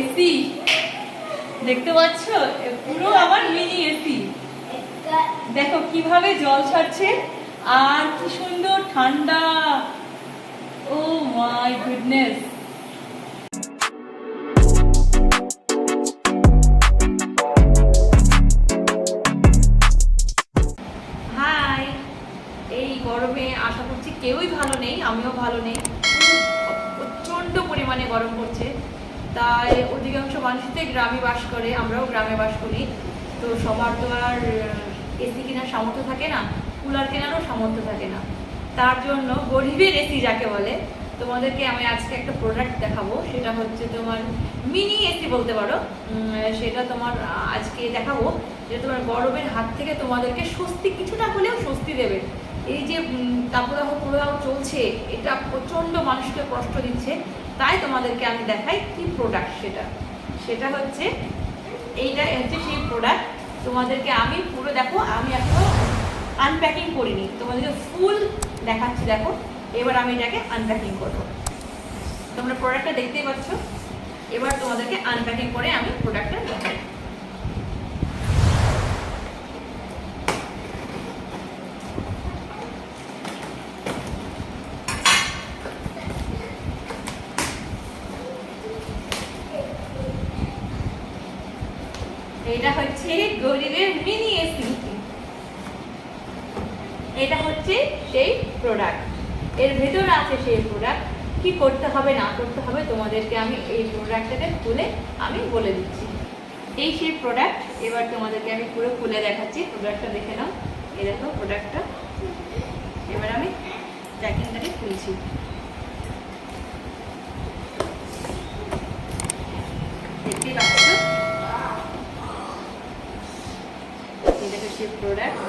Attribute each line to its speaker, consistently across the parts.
Speaker 1: AC দেখতে পাচ্ছ? পুরো আমার মিনি এসি দেখো কীভাবে জল ছাড়ছে, আর কি সুন্দর ঠান্ডা। Oh my goodness. গরমে আশা করছি কেউই ভালো নেই, আমিও ভালো নেই। প্রচণ্ড পরিমাণে গরম পড়ছে। তাই অধিকাংশ মানুষই গ্রামে বাস করে, আমরাও গ্রামে বাস করি। তো সবার তো আর এসি কেনার সামর্থ্য থাকে না, কুলার কেনারও সামর্থ্য থাকে না। তার জন্য গরিবের এসি যাকে বলে, তোমাদেরকে আমি আজকে একটা প্রোডাক্ট দেখাবো। সেটা হচ্ছে তোমার মিনি এসি বলতে পারো। সেটা তোমার আজকে দেখাবো। যে তোমার গরমের হাত থেকে তোমাদেরকে স্বস্তি, কিছুটা হলেও স্বস্তি দেবে। এই যে তাপদাহ প্রদাহ চলছে, এটা প্রচণ্ড মানুষকে কষ্ট দিচ্ছে। তাই তোমাদেরকে আমি দেখাই কি প্রোডাক্ট সেটা। সেটা হচ্ছে, এইটা হচ্ছে সেই প্রোডাক্ট তোমাদেরকে আমি পুরো দেখো, আমি এখনও আনপ্যাকিং করিনি। তোমাদেরকে ফুল দেখাচ্ছি, দেখো। এবার আমি এটাকে আনপ্যাকিং করব। তোমরা প্রোডাক্টটা দেখতেই পাচ্ছ। এবার তোমাদেরকে আনপ্যাকিং করে আমি প্রোডাক্টটা দেখাই। এটা হচ্ছে গরিবের মিনি এসি এটা হচ্ছে সেই প্রোডাক্টের ভেতরে আছে সেই প্রোডাক্ট কি করতে হবে, না করতে হবে, তোমাদেরকে আমি এই প্রোডাক্টটাকে খুলে আমি বলে দিচ্ছি। এই সেই প্রোডাক্ট এবার তোমাদেরকে আমি পুরো খুলে দেখাচ্ছি। প্রোডাক্টটা দেখে নাও। এই দেখো প্রোডাক্টটা এবার আমি প্যাকিংটাকে খুলছি। দেখতেই পাচ্ছ? এটা হচ্ছে প্রোডাক্ট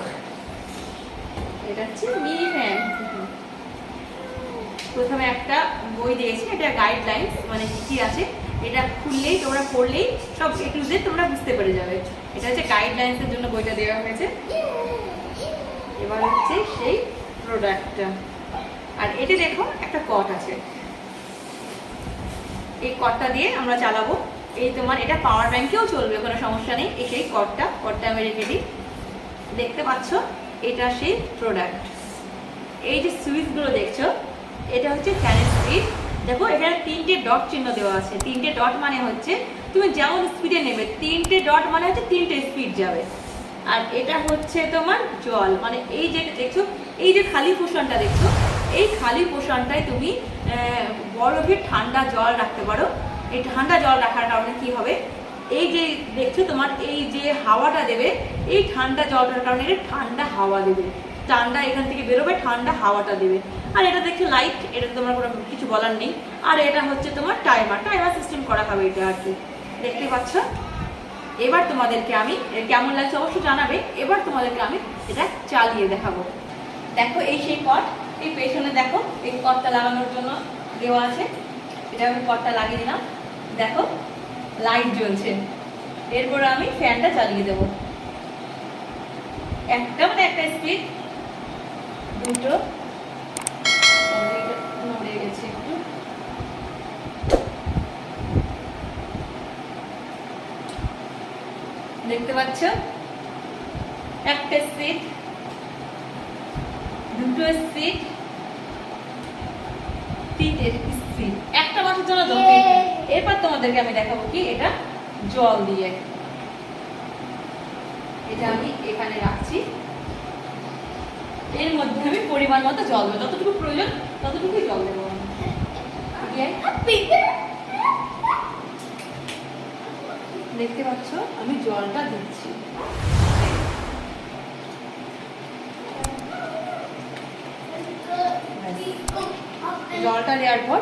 Speaker 1: এটা হচ্ছে মিনি প্রথমে একটা বই দিয়েছি, এটা গাইডলাইন্স মানে কি কি আছে, এটা খুললেই তোমরা পড়লেই সব এ টু জেড তোমরা বুঝতে পেরে যাবে। এটা হচ্ছে গাইডলাইন্সের জন্য বইটা দেওয়া হয়েছে। এবার হচ্ছে সেই প্রোডাক্টটা আর এটা দেখো, একটা কট আছে। এই কটটা দিয়ে আমরা চালাবো। এই তোমার, এটা পাওয়ার ব্যাংকেও চলবে, কোনো সমস্যা নেই। এই সেই কটটা কটটা আমি রেখে দিই। দেখতে পাচ্ছ, এটা সেই প্রোডাক্ট এই যে সুইচগুলো দেখছ, এটা হচ্ছে ফ্যানের সুইচ দেখো, এখানে তিনটে ডট চিহ্ন দেওয়া আছে। তিনটে ডট মানে হচ্ছে, তুমি যেমন স্পিডে নেবে, তিনটে ডট মানে হচ্ছে তিনটে স্পিড যাবে। আর এটা হচ্ছে তোমার জল। মানে এই যে দেখছ, এই যে খালি পোষণটা দেখছ, এই খালি পোষণটায় তুমি বরফের ঠান্ডা জল রাখতে পারো। এই ঠান্ডা জল রাখার কারণে কি হবে? এই যে দেখছ তোমার, এই যে হাওয়াটা দেবে, এই ঠান্ডা জলটার কারণে এটা ঠান্ডা হাওয়া দেবে। ঠান্ডা এখান থেকে বেরোবে, ঠান্ডা হাওয়াটা দেবে। আর এটা দেখছ লাইট এটা তোমার কোনো কিছু বলার নেই। আর এটা হচ্ছে তোমার টাইমার টাইমার সিস্টেম করা হবে এটা আর কি। দেখতে পাচ্ছ? এবার তোমাদেরকে আমি কেমন লাগছে অবশ্যই জানাবে। এবার তোমাদেরকে আমি এটা চালিয়ে দেখাবো। দেখো এই সেই কট এই পেছনে দেখো, এই কটটা লাগানোর জন্য দেওয়া আছে। এটা আমি কটটা লাগিয়ে দিলাম। দেখো লাইট জ্বলছে। এরপর আমি ফ্যানটা চালিয়ে দেবো। একটা মানে একটা স্পিড দুটো নড়ে গেছে একটু। দেখতে পাচ্ছ? একটা সিট দুটো সিট তিনটে সিট এরপর তোমাদেরকে আমি দেখাবো কি? এটা জল দিয়ে। এটা আমি এখানে রাখছি। এর মধ্যে আমি পরিমাণ মতো জল দেবো। যতটুকু প্রয়োজন ততটুকুই জল দেবো দেখতে পাচ্ছ? আমি জলটা দিচ্ছি। জলটা দেওয়ার পর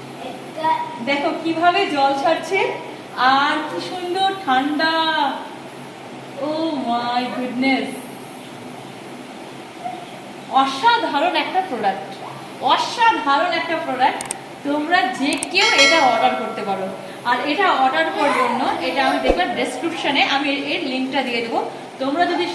Speaker 1: দেখো কীভাবে জল ছাড়ছে, আর কি সুন্দর ঠান্ডা। Oh my goodness. অসাধারণ একটা প্রোডাক্ট অসাধারণ একটা প্রোডাক্ট তোমরা যে কেউ এটা অর্ডার করতে পারো। আর এটা অর্ডার করার জন্য এটা আমি দেখবে ডেসক্রিপশনে আমি এর লিঙ্কটা দিয়ে দেবো। তোমরা যদি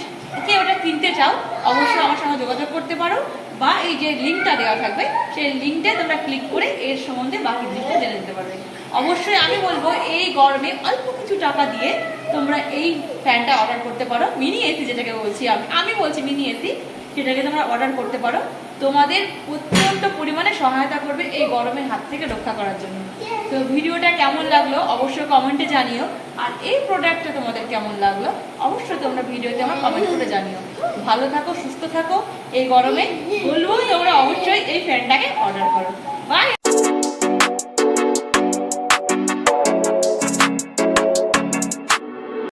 Speaker 1: কেউ এটা কিনতে চাও, অবশ্যই আমার সঙ্গে যোগাযোগ করতে পারো। বা এই যে লিঙ্কটা দেওয়া থাকবে, সেই লিঙ্কটা তোমরা ক্লিক করে এর সম্বন্ধে বাকি জিনিসটা জেনে নিতে পারবে। অবশ্যই আমি বলব, এই গরমে অল্প কিছু টাকা দিয়ে তোমরা এই ফ্যানটা অর্ডার করতে পারো। মিনি এসি যেটাকে বলছি আমি আমি বলছি মিনি এসি সেটাকে তোমরা অর্ডার করতে পারো। তোমাদের অত্যন্ত পরিমাণে সহায়তা এই গরমের হাত থেকে রক্ষা করার জন্য। তো ভিডিওটা কেমন লাগল অবশ্যই কমেন্টে জানিও। আর এই প্রোডাক্টটা তোমাদের কেমন লাগল অবশ্যই তোমরা ভিডিওতে আমার কমেন্ট করে জানিও। ভালো থাকো, সুস্থ থাকো, এই গরমে বলব তোমরা অবশ্যই এই ফ্যানটাকে অর্ডার করো। বাই